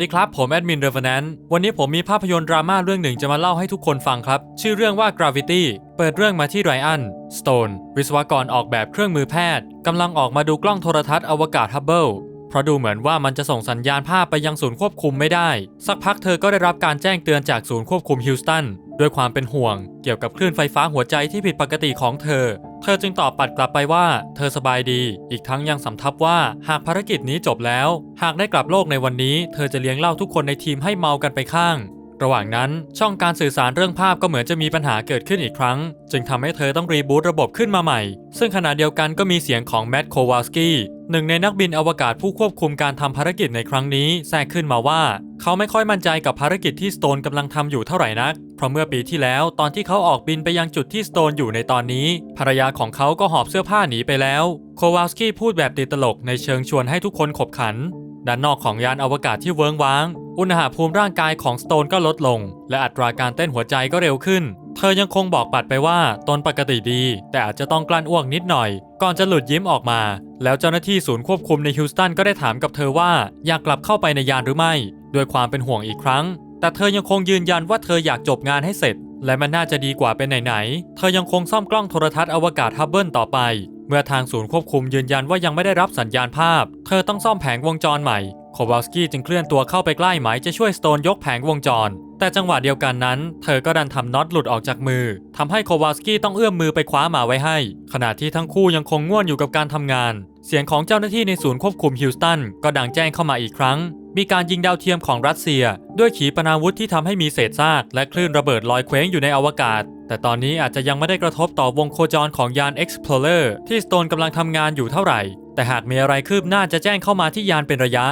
ดีครับ ผมแอดมินเรฟแนนวันนี้ผมมีภาพยนตร์ดราม่าเรื่องหนึ่งจะมาเล่าให้ทุกคนฟังครับ ชื่อเรื่องว่า Gravity เปิดเรื่องมาที่ไรอัน สโตน วิศวกรออกแบบเครื่องมือแพทย์กำลังออกมาดูกล้องโทรทัศน์อวกาศฮับเบิลเพราะดูเหมือนว่ามันจะส่งสัญญาณภาพไปยังศูนย์ควบคุมไม่ได้ สักพักเธอก็ได้รับการแจ้งเตือนจากศูนย์ควบคุมฮิลสตัน ด้วยความเป็นห่วงเกี่ยวกับคลื่นไฟฟ้าหัวใจที่ผิดปกติของเธอ เธอจึงตอบปัดกลับไปว่าเธอสบายดี อีกทั้งยังสำทับว่าหากภารกิจนี้จบแล้ว หากได้กลับโลกในวันนี้ เธอจะเลี้ยงเหล้าทุกคนในทีมให้เมากันไปข้าง ระหว่างนั้นช่องการสื่อสารเรื่องภาพก็เหมือนจะมีปัญหาเกิดขึ้นอีกครั้ง จึงทำให้เธอต้องรีบูตระบบขึ้นมาใหม่ ซึ่งขณะเดียวกันก็มีเสียงของแมตต์โควาลสกี้หนึ่งในนักบินอวกาศผู้ควบคุมการทำภารกิจในครั้งนี้แทรกขึ้นมาว่า เขาไม่ค่อยมั่นใจกับภารกิจที่สโตนกำลังทำอยู่เท่าไหร่นัก เพราะเมื่อปีที่แล้วตอนที่เขาออกบินไปยังจุดที่สโตนอยู่ในตอนนี้ ภรรยาของเขาก็หอบเสื้อผ้าหนีไปแล้วโควาลสกี้พูดแบบติดตลกในเชิงชวนให้ทุกคนขบขันด้านนอกของยานอวกาศที่เวิงว้าง อุณหภูมิร่างกายของสโตนก็ลดลง และอัตราการเต้นหัวใจก็เร็วขึ้น เธอยังคงบอกปัดไปว่าตนปกติดี แต่อาจจะต้องกลั้นอ้วกนิดหน่อย ก่อนจะหลุดยิ้มออกมา แล้วเจ้าหน้าที่ศูนย์ควบคุมในฮิวสตันก็ได้ถามกับเธอว่าอยากกลับเข้าไปในยานหรือไม่ ด้วยความเป็นห่วงอีกครั้ง แต่เธอยังคงยืนยันว่าเธออยากจบงานให้เสร็จ และมันน่าจะดีกว่าเป็นไหนๆเธอยังคงซ่อมกล้องโทรทัศน์อวกาศฮับเบิลต่อไปเมื่อทางศูนย์ควบคุมยืนยันว่ายังไม่ได้รับสัญญาณภาพ เธอต้องซ่อมแผงวงจรใหม่ โควาลสกี้จึงเคลื่อนตัวเข้าไปใกล้หมจะช่วยสโตนยกแผงวงจร แต่จังหวะเดียวกันนั้น เธอก็ดันทำน็อตหลุดออกจากมือทำให้โควาลสกี้ต้องเอื้อมมือไปคว้ามาไว้ให้ ขณะที่ทั้งคู่ยังคงง่วนอยู่กับการทำงาน เสียงของเจ้าหน้าที่ในศูนย์ควบคุมฮิวสตันก็ดังแจ้งเข้ามาอีกครั้ง มีการยิงดาวเทียมของรัสเซีย ด้วยขีปนาวุธที่ทำให้มีเศษซากและคลื่นระเบิดลอยเคว้งอยู่ในอวกาศแต่ตอนนี้อาจจะยังไม่ได้กระทบต่อวงโคจรของยาน Explorer ที่สโตนกำลังทำงานอยู่เท่าไหร่ แต่หากมีอะไรคืบหน้าจะแจ้งเข้ามาที่ยานเป็นระยะ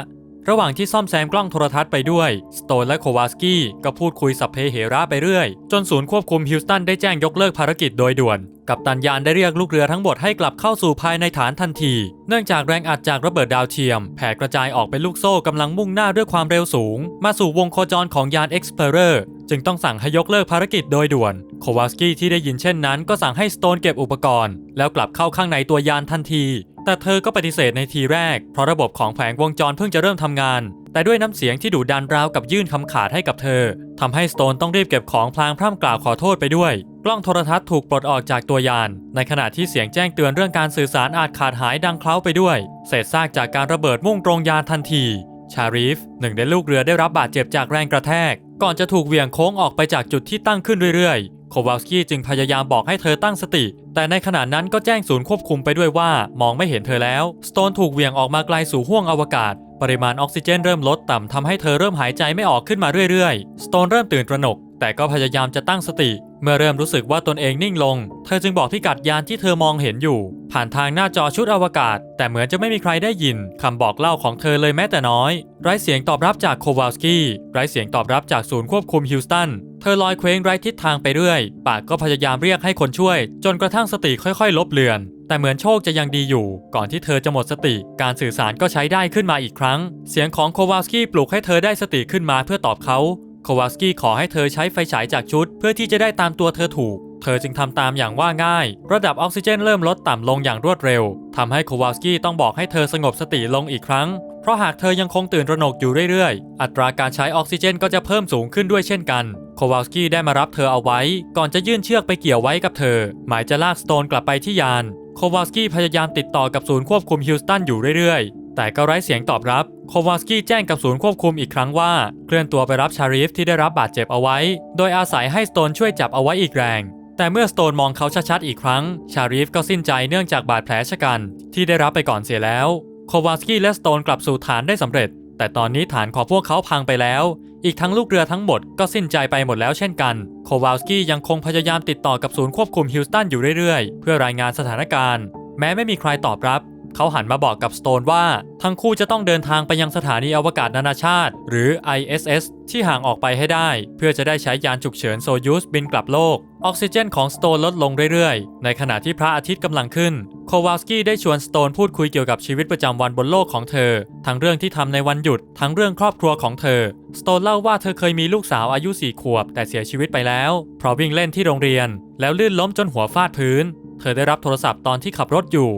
ระหว่างที่ซ่อมแซมกล้องโทรทัศน์ไปด้วย สโตนและโควาสกี้ก็พูดคุยสัพเพเหระไปเรื่อย จนศูนย์ควบคุมฮิวสตันได้แจ้งยกเลิกภารกิจโดยด่วน กับตันยานได้เรียกลูกเรือทั้งหมดให้กลับเข้าสู่ภายในฐานทันที เนื่องจากแรงอัดจากระเบิดดาวเทียม แผ่กระจายออกเป็นลูกโซ่กำลังมุ่งหน้าด้วยความเร็วสูง มาสู่วงโคจรของยาน Explorer จึงต้องสั่งให้ยกเลิกภารกิจโดยด่วน โควาสกี้ที่ได้ยินเช่นนั้น ก็สั่งให้สโตนเก็บอุปกรณ์ แล้วกลับเข้าข้างในตัวยานทันที แต่เธอก็ปฏิเสธในทีแรก เพราะระบบของแผงวงจรเพิ่งจะเริ่มทำงาน แต่ด้วยน้ำเสียงที่ดุดันราวกับยื่นคำขาดให้กับเธอทำให้สโตนต้องรีบเก็บของพลางพร่ำกล่าวขอโทษไปด้วย กล้องโทรทัศน์ถูกปลดออกจากตัวยาน ในขณะที่เสียงแจ้งเตือนเรื่องการสื่อสารอาจขาดหายดังเคล้าไปด้วย เศษซากจากการระเบิดมุ่งตรงยานทันที ชารีฟหนึ่งในลูกเรือได้รับบาดเจ็บจากแรงกระแทก ก่อนจะถูกเหวี่ยงโค้งออกไปจากจุดที่ตั้งขึ้นเรื่อยๆ โควาลสกี้จึงพยายามบอกให้เธอตั้งสติ แต่ในขณะนั้นก็แจ้งศูนย์ควบคุมไปด้วยว่ามองไม่เห็นเธอแล้ว สโตนถูกเหวี่ยงออกมาไกลสู่ห้วงอวกาศ ปริมาณออกซิเจนเริ่มลดต่ำทำให้เธอเริ่มหายใจไม่ออกขึ้นมาเรื่อยๆ สโตนเริ่มตื่นตระหนก แต่ก็พยายามจะตั้งสติ เมื่อเริ่มรู้สึกว่าตนเองนิ่งลง เธอจึงบอกพิกัดยานที่เธอมองเห็นอยู่ ผ่านทางหน้าจอชุดอวกาศ แต่เหมือนจะไม่มีใครได้ยินคำบอกเล่าของเธอเลยแม้แต่น้อย ไร้เสียงตอบรับจากโควาลสกี้ ไร้เสียงตอบรับจากศูนย์ควบคุมฮิวสตัน เธอลอยเคว้งไร้ทิศทางไปเรื่อย ปากก็พยายามเรียกให้คนช่วย จนกระทั่งสติค่อยๆ ลบเลือนแต่เหมือนโชคจะยังดีอยู่ ก่อนที่เธอจะหมดสติ การสื่อสารก็ใช้ได้ขึ้นมาอีกครั้ง เสียงของโควาลสกี้ปลุกให้เธอได้สติขึ้นมาเพื่อตอบเขา โควาลสกี้ขอให้เธอใช้ไฟฉายจากชุด เพื่อที่จะได้ตามตัวเธอถูก เธอจึงทำตามอย่างว่าง่าย ระดับออกซิเจนเริ่มลดต่ำลงอย่างรวดเร็วทำให้โควาลสกี้ต้องบอกให้เธอสงบสติลงอีกครั้ง เพราะหากเธอยังคงตื่นระหนกอยู่เรื่อยๆ อัตราการใช้ออกซิเจนก็จะเพิ่มสูงขึ้นด้วยเช่นกันโควาลสกี้ได้มารับเธอเอาไว้ ก่อนจะยื่นเชือกไปเกี่ยวไว้กับเธอ หมายจะลากสโตนกลับไปที่ยานโควาลสกี้พยายามติดต่อกับศูนย์ควบคุมฮิวสตันอยู่เรื่อยๆ แต่ก็ไร้เสียงตอบรับ โควาลสกี้แจ้งกับศูนย์ควบคุมอีกครั้งว่า เคลื่อนตัวไปรับชารีฟที่ได้รับบาดเจ็บเอาไว้ โดยอาศัยให้สโตนช่วยจับเอาไว้อีกแรง แต่เมื่อสโตนมองเขาชัดๆอีกครั้ง ชารีฟก็สิ้นใจเนื่องจากบาดแผลชะกัน ที่ได้รับไปก่อนเสียแล้ว โควาลสกี้และสโตนกลับสู่ฐานได้สำเร็จ แต่ตอนนี้ฐานของพวกเขาพังไปแล้ว อีกทั้งลูกเรือทั้งหมดก็สิ้นใจไปหมดแล้วเช่นกัน โควาลสกี้ยังคงพยายามติดต่อกับศูนย์ควบคุมฮิวสตันอยู่เรื่อยๆ เพื่อรายงานสถานการณ์ แม้ไม่มีใครตอบรับ เขาหันมาบอกกับสโตนว่า ทั้งคู่จะต้องเดินทางไปยังสถานีอวกาศนานาชาติ หรือ ISS ที่ห่างออกไปให้ได้ เพื่อจะได้ใช้ยานฉุกเฉินโซยูสบินกลับโลก ออกซิเจนของสโตนลดลงเรื่อยๆ ในขณะที่พระอาทิตย์กำลังขึ้น โควาลสกี้ได้ชวนสโตนพูดคุยเกี่ยวกับชีวิตประจำวันบนโลกของเธอ ทั้งเรื่องที่ทำในวันหยุด ทั้งเรื่องครอบครัวของเธอ สโตนเล่าว่าเธอเคยมีลูกสาวอายุ4ขวบ แต่เสียชีวิตไปแล้ว เพราะวิ่งเล่นที่โรงเรียน แล้วลื่นล้มจนหัวฟาดพื้น เธอได้รับโทรศัพท์ตอนที่ขับรถอยู่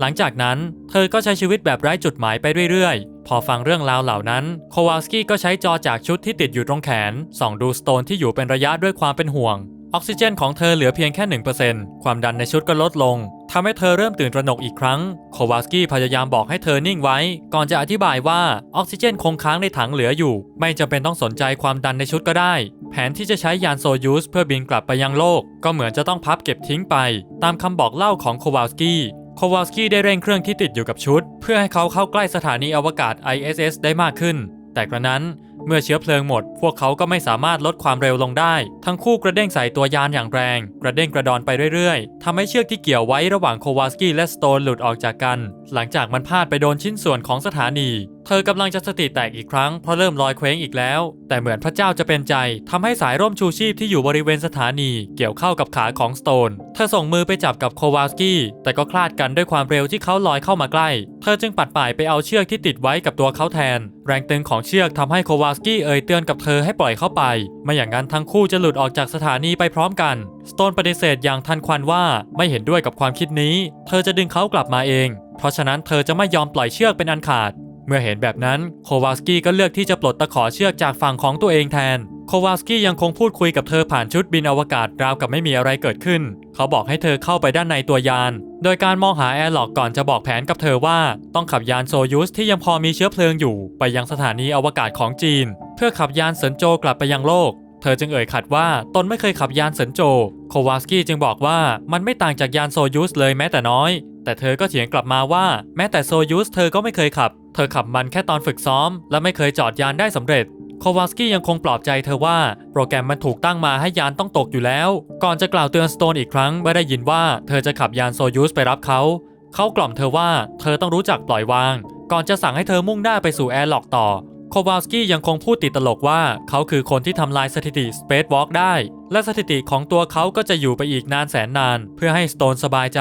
หลังจากนั้น เธอก็ใช้ชีวิตแบบไร้จุดหมายไปเรื่อยๆ พอฟังเรื่องราวเหล่านั้น โควาลสกี้ก็ใช้จอจากชุดที่ติดอยู่ตรงแขน ส่องดูสโตนที่อยู่เป็นระยะด้วยความเป็นห่วง ออกซิเจนของเธอเหลือเพียงแค่ 1%ความดันในชุดก็ลดลงทำให้เธอเริ่มตื่นตระหนกอีกครั้ง โควาลสกี้พยายามบอกให้เธอนิ่งไว้ ก่อนจะอธิบายว่าออกซิเจนคงค้างในถังเหลืออยู่ ไม่จำเป็นต้องสนใจความดันในชุดก็ได้ แผนที่จะใช้ยานโซยูสเพื่อบินกลับไปยังโลก ก็เหมือนจะต้องพับเก็บทิ้งไป ตามคำบอกเล่าของโควาลสกี้ โควาลสกี้ได้เร่งเครื่องที่ติดอยู่กับชุด เพื่อให้เขาเข้าใกล้สถานีอวกาศ ISS ได้มากขึ้น แต่กระนั้นเมื่อเชื้อเพลิงหมด พวกเขาก็ไม่สามารถลดความเร็วลงได้ ทั้งคู่กระเด้งใส่ตัวยานอย่างแรง กระเด้งกระดอนไปเรื่อยๆทำให้เชือกที่เกี่ยวไว้ระหว่างโควาลสกี้และสโตนหลุดออกจากกัน หลังจากมันพาดไปโดนชิ้นส่วนของสถานี เธอกำลังจะสติแตกอีกครั้งเพราะเริ่มลอยเคว้งอีกแล้ว แต่เหมือนพระเจ้าจะเป็นใจทำให้สายร่มชูชีพที่อยู่บริเวณสถานี เกี่ยวเข้ากับขาของสโตน เธอส่งมือไปจับกับโควาสกี้แต่ก็คลาดกันด้วยความเร็วที่เขาลอยเข้ามาใกล้ เธอจึงปัดป่ายไปเอาเชือกที่ติดไว้กับตัวเขาแทน แรงตึงของเชือกทำให้โควาสกี้เอ่ยเตือนกับเธอให้ปล่อยเข้าไป ไม่อย่างนั้นทั้งคู่จะหลุดออกจากสถานีไปพร้อมกัน สโตนปฏิเสธอย่างทันควันว่าไม่เห็นด้วยกับความคิดนี้ เธอจะดึงเขากลับมาเอง เพราะฉะนั้นเธอจะไม่ยอมปล่อยเชือกเป็นอันขาด เมื่อเห็นแบบนั้นโควาสกี้ก็เลือกที่จะปลดตะขอเชือกจากฝั่งของตัวเองแทนโควาสกี้ยังคงพูดคุยกับเธอผ่านชุดบินอวกาศราวกับไม่มีอะไรเกิดขึ้น เขาบอกให้เธอเข้าไปด้านในตัวยาน โดยการมองหาแอร์ล็อกก่อนจะบอกแผนกับเธอว่า ต้องขับยานโซยูสที่ยังพอมีเชื้อเพลิงอยู่ ไปยังสถานีอวกาศของจีน เพื่อขับยานเซินโจกลับไปยังโลก เธอจึงเอ่ยขัดว่าตนไม่เคยขับยานเซินโจ โควาสกี้จึงบอกว่ามันไม่ต่างจากยานโซยูสเลยแม้แต่น้อย แต่เธอก็เถียงกลับมาว่า แม้แต่โซยูสเธอก็ไม่เคยขับ ธอขับมันแค่ตอนฝึกซ้อม และไม่เคยจอดยานได้สำเร็จ โควาลสกี้ยังคงปลอบใจเธอว่า โปรแกรมมันถูกตั้งมาให้ยานต้องตกอยู่แล้ว ก่อนจะกล่าวเตือนสโตนอีกครั้งเมื่อได้ยินว่าเธอจะขับยานโซยูสไปรับเขา เขากล่อมเธอว่าเธอต้องรู้จักปล่อยวาง ก่อนจะสั่งให้เธอมุ่งหน้าไปสู่แอร์ล็อกต่อ โควาลสกี้ยังคงพูดติดตลกว่าเขาคือคนที่ทำลายสถิติ Space Walk ได้ และสถิติของตัวเขาก็จะอยู่ไปอีกนานแสนนาน เพื่อให้สโตนสบายใจ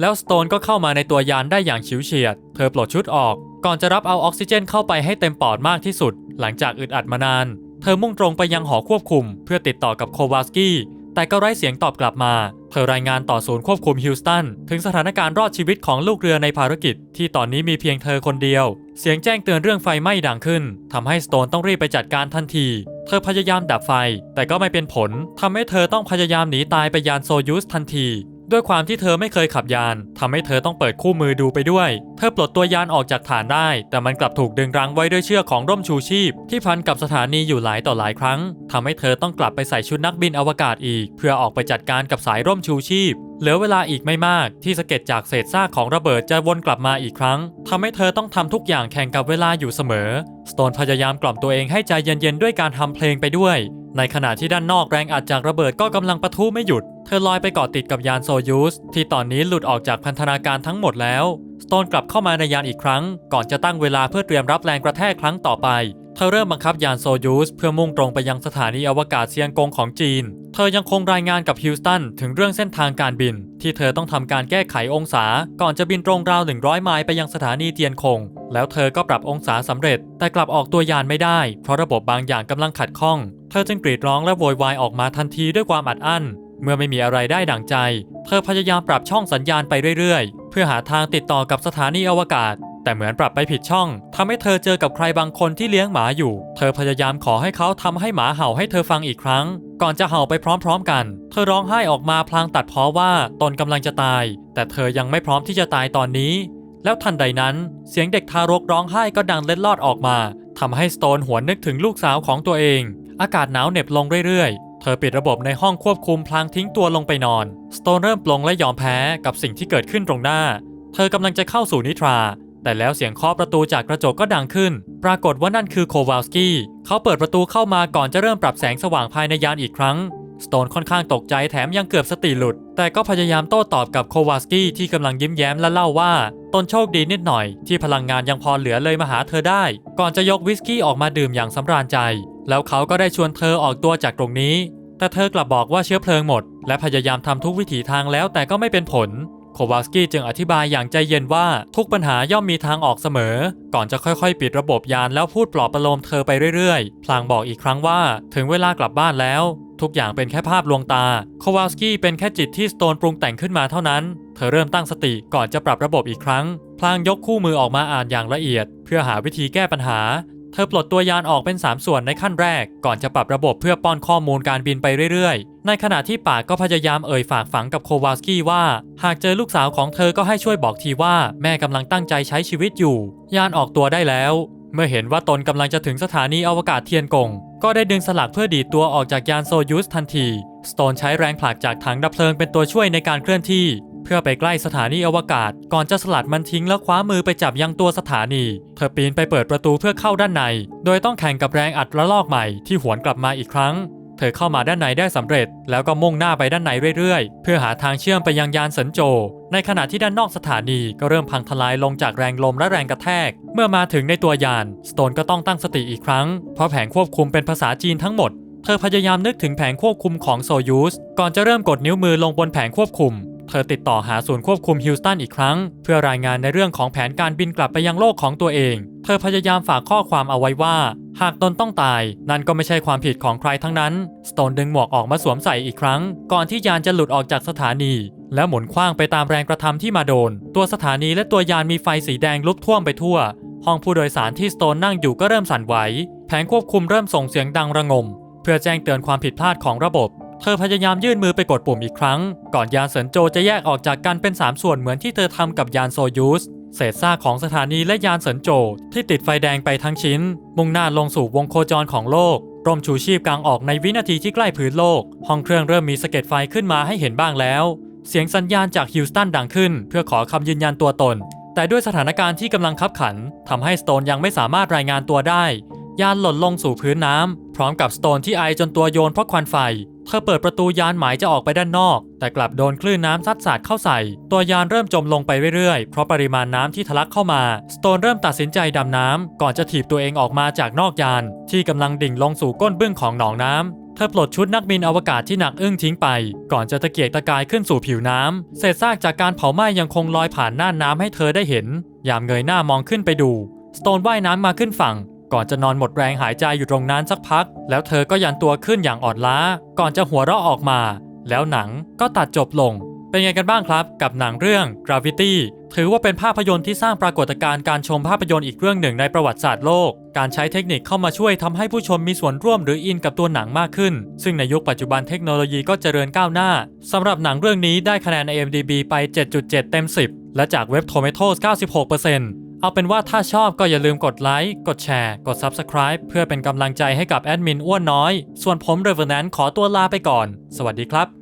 แล้วสโตนก็เข้ามาในตัวยานได้อย่างฉิวเฉียด เธอปลดชุดออก ก่อนจะรับเอาออกซิเจนเข้าไปให้เต็มปอดมากที่สุด หลังจากอึดอัดมานาน เธอมุ่งตรงไปยังหอควบคุม เพื่อติดต่อกับโควาสกี้แต่ก็ไร้เสียงตอบกลับมา เธอรายงานต่อศูนย์ควบคุมฮิลสตันถึงสถานการณ์รอดชีวิตของลูกเรือในภารกิจ ที่ตอนนี้มีเพียงเธอคนเดียว เสียงแจ้งเตือนเรื่องไฟไหม้ดังขึ้นทำให้สโตนต้องรีบไปจัดการทันที เธอพยายามดับไฟ แต่ก็ไม่เป็นผลทำให้เธอต้องพยายามหนีตายไปยานโซยูสทันที ด้วยความที่เธอไม่เคยขับยานทำให้เธอต้องเปิดคู่มือดูไปด้วย เธอปลดตัวยานออกจากฐานได้ แต่มันกลับถูกดึงรั้งไว้ด้วยเชือกของร่มชูชีพ ที่พันกับสถานีอยู่หลายต่อหลายครั้งทำให้เธอต้องกลับไปใส่ชุดนักบินอวกาศอีก เพื่อออกไปจัดการกับสายร่มชูชีพเหลือเวลาอีกไม่มากที่สะเก็ดจากเศษซากของระเบิดจะวนกลับมาอีกครั้งทำให้เธอต้องทำทุกอย่างแข่งกับเวลาอยู่เสมอ สโตนพยายามกล่อมตัวเองให้ใจเย็นๆด้วยการทำเพลงไปด้วย ในขณะที่ด้านนอกแรงอัดจากระเบิดก็กำลังปะทุไม่หยุด เธอลอยไปเกาะติดกับยานโซยูสที่ตอนนี้หลุดออกจากพันธนาการทั้งหมดแล้ว สโตนกลับเข้ามาในยานอีกครั้ง ก่อนจะตั้งเวลาเพื่อเตรียมรับแรงกระแทกครั้งต่อไป เธอเริ่มบังคับยานโซยูสเพื่อมุ่งตรงไปยังสถานีอวกาศเซียงกงของจีน เธอยังคงรายงานกับฮิวสตันถึงเรื่องเส้นทางการบิน ที่เธอต้องทำการแก้ไของศา ก่อนจะบินตรงราว 100 ไมล์ไปยังสถานีเทียนคง แล้วเธอก็ปรับองศาสำเร็จ แต่กลับออกตัวยานไม่ได้ เพราะระบบบางอย่างกำลังขัดข้อง เธอจึงกรีดร้องและโวยวายออกมาทันทีด้วยความอัดอั้น เมื่อไม่มีอะไรได้ดั่งใจ เธอพยายามปรับช่องสัญญาณไปเรื่อยๆ เพื่อหาทางติดต่อกับสถานีอวกาศ แต่เหมือนปรับไปผิดช่องทำให้เธอเจอกับใครบางคนที่เลี้ยงหมาอยู่ เธอพยายามขอให้เขาทำให้หมาเห่าให้เธอฟังอีกครั้ง ก่อนจะเห่าไปพร้อมๆกัน เธอร้องไห้ออกมาพลางตัดพ้อว่าตนกำลังจะตาย แต่เธอยังไม่พร้อมที่จะตายตอนนี้ แล้วทันใดนั้น เสียงเด็กทารกร้องไห้ก็ดังเล็ดลอดออกมาทำให้สโตนหวนนึกถึงลูกสาวของตัวเอง อากาศหนาวเหน็บลงเรื่อยๆ เธอปิดระบบในห้องควบคุมพลางทิ้งตัวลงไปนอน สโตนเริ่มปลงและยอมแพ้กับสิ่งที่เกิดขึ้นตรงหน้า เธอกำลังจะเข้าสู่นิทรา แต่แล้วเสียงเคาะประตูจากกระจกก็ดังขึ้น ปรากฏว่านั่นคือโควาลสกี้ เขาเปิดประตูเข้ามาก่อนจะเริ่มปรับแสงสว่างภายในยานอีกครั้ง สโตนค่อนข้างตกใจแถมยังเกือบสติหลุด แต่ก็พยายามโต้ตอบกับโควาสกี้ที่กำลังยิ้มแย้มและเล่าว่าตนโชคดีนิดหน่อย ที่พลังงานยังพอเหลือเลยมาหาเธอได้ ก่อนจะยกวิสกี้ออกมาดื่มอย่างสำราญใจ แล้วเขาก็ได้ชวนเธอออกตัวจากตรงนี้ แต่เธอกลับบอกว่าเชื้อเพลิงหมด และพยายามทำทุกวิถีทางแล้วแต่ก็ไม่เป็นผลโควาสกี้จึงอธิบายอย่างใจเย็นว่าทุกปัญหาย่อมมีทางออกเสมอ ก่อนจะค่อยๆ ปิดระบบยานแล้วพูดปลอบประโลมเธอไปเรื่อยๆ พลางบอกอีกครั้งว่า ถึงเวลากลับบ้านแล้ว ทุกอย่างเป็นแค่ภาพลวงตาโควาลสกี้เป็นแค่จิตที่สโตนปรุงแต่งขึ้นมาเท่านั้น เธอเริ่มตั้งสติก่อนจะปรับระบบอีกครั้ง พลางยกคู่มือออกมาอ่านอย่างละเอียด เพื่อหาวิธีแก้ปัญหา เธอปลดตัวยานออกเป็น 3 ส่วนในขั้นแรก ก่อนจะปรับระบบเพื่อป้อนข้อมูลการบินไปเรื่อยๆ ในขณะที่ปากก็พยายามเอ่ยฝากฝังกับโควาสกี้ว่า หากเจอลูกสาวของเธอก็ให้ช่วยบอกทีว่าแม่กำลังตั้งใจใช้ชีวิตอยู่ ยานออกตัวได้แล้ว เมื่อเห็นว่าตนกำลังจะถึงสถานีอวกาศเทียนกง ก็ได้ดึงสลักเพื่อดีดตัวออกจากยานโซยูสทันที สโตนใช้แรงผลักจากถังดับเพลิงเป็นตัวช่วยในการเคลื่อนที่ เพื่อไปใกล้สถานีอวกาศ ก่อนจะสลัดมันทิ้งแล้วคว้ามือไปจับยังตัวสถานี เธอปีนไปเปิดประตูเพื่อเข้าด้านใน โดยต้องแข่งกับแรงอัดระลอกใหม่ที่หวนกลับมาอีกครั้ง ธอเข้ามาด้านในได้สำเร็จ แล้วก็มุ่งหน้าไปด้านในเรื่อยๆ เพื่อหาทางเชื่อมไปยังยานสันโจ ในขณะที่ด้านนอกสถานีก็เริ่มพังทลายลงจากแรงลมและแรงกระแทก เมื่อมาถึงในตัวยานสโตนก็ต้องตั้งสติอีกครั้ง เพราะแผงควบคุมเป็นภาษาจีนทั้งหมดเธอพยายามนึกถึงแผงควบคุมของโซยูสก่อนจะเริ่มกดนิ้วมือลงบนแผงควบคุม เธอติดต่อหาศูนย์ควบคุมฮิลสตันอีกครั้ง เพื่อรายงานในเรื่องของแผนการบินกลับไปยังโลกของตัวเอง เธอพยายามฝากข้อความเอาไว้ว่า หากตนต้องตาย นั่นก็ไม่ใช่ความผิดของใครทั้งนั้น สโตนดึงหมวกออกมาสวมใส่อีกครั้ง ก่อนที่ยานจะหลุดออกจากสถานี แล้วหมุนคว้างไปตามแรงกระทำที่มาโดน ตัวสถานีและตัวยานมีไฟสีแดงลุกท่วมไปทั่ว ห้องผู้โดยสารที่สโตนนั่งอยู่ก็เริ่มสั่นไหว แผงควบคุมเริ่มส่งเสียงดังระงม เพื่อแจ้งเตือนความผิดพลาดของระบบ เธอพยายามยื่นมือไปกดปุ่มอีกครั้ง ก่อนยานเซินโจจะแยกออกจากกันเป็น 3 ส่วนเหมือนที่เธอทำกับยานโซยูสเศษซากของสถานีและยานเซินโจที่ติดไฟแดงไปทั้งชิ้น มุ่งหน้าลงสู่วงโคจรของโลกร่มชูชีพกลางออกในวินาทีที่ใกล้พื้นโลก ห้องเครื่องเริ่มมีสะเก็ดไฟขึ้นมาให้เห็นบ้างแล้ว เสียงสัญญาณจากฮิวสตันดังขึ้น เพื่อขอคำยืนยันตัวตน แต่ด้วยสถานการณ์ที่กำลังคับขันทำให้สโตนยังไม่สามารถรายงานตัวได้ ยานหล่นลงสู่พื้นน้ำพร้อมกับสโตนที่ไอจนตัวโยนเพราะควันไฟ เธอเปิดประตูยานหมายจะออกไปด้านนอก แต่กลับโดนคลื่นน้ำซัดสาดเข้าใส่ ตัวยานเริ่มจมลงไปเรื่อยๆ เพราะปริมาณน้ำที่ทะลักเข้ามา สโตนเริ่มตัดสินใจดำน้ำ ก่อนจะถีบตัวเองออกมาจากนอกยาน ที่กำลังดิ่งลงสู่ก้นบึ้งของหนองน้ำเธอปลดชุดนักบินอวกาศที่หนักอึ้งทิ้งไป ก่อนจะตะเกียกตะกายขึ้นสู่ผิวน้ำเศษซากจากการเผาไหม้ยังคงลอยผ่านหน่านน้ำให้เธอได้เห็น ยามเงยหน้ามองขึ้นไปดู สโตนว่ายน้ำมาขึ้นฝั่ง ก่อนจะนอนหมดแรงหายใจอยู่ตรงนั้นสักพัก แล้วเธอก็ยันตัวขึ้นอย่างอ่อนล้า ก่อนจะหัวเราะออกมา แล้วหนังก็ตัดจบลง เป็นไงกันบ้างครับ กับหนังเรื่อง Gravity ถือว่าเป็นภาพยนตร์ที่สร้างปรากฏการณ์การชมภาพยนตร์อีกเรื่องหนึ่งในประวัติศาสตร์โลก การใช้เทคนิคเข้ามาช่วยทำให้ผู้ชมมีส่วนร่วมหรืออินกับตัวหนังมากขึ้น ซึ่งในยุคปัจจุบันเทคโนโลยีก็เจริญก้าวหน้าสำหรับหนังเรื่องนี้ได้คะแนน IMDb ไป 7.7 เต็ม 10 และจากเว็บ Tomatoes 96%เเอาเป็นว่าถ้าชอบก็อย่าลืมกดไลค์ กดแชร์ กด Subscribe เพื่อเป็นกำลังใจให้กับแอดมินอ้วนน้อย ส่วนผมเรเวนแนนขอตัวลาไปก่อน สวัสดีครับ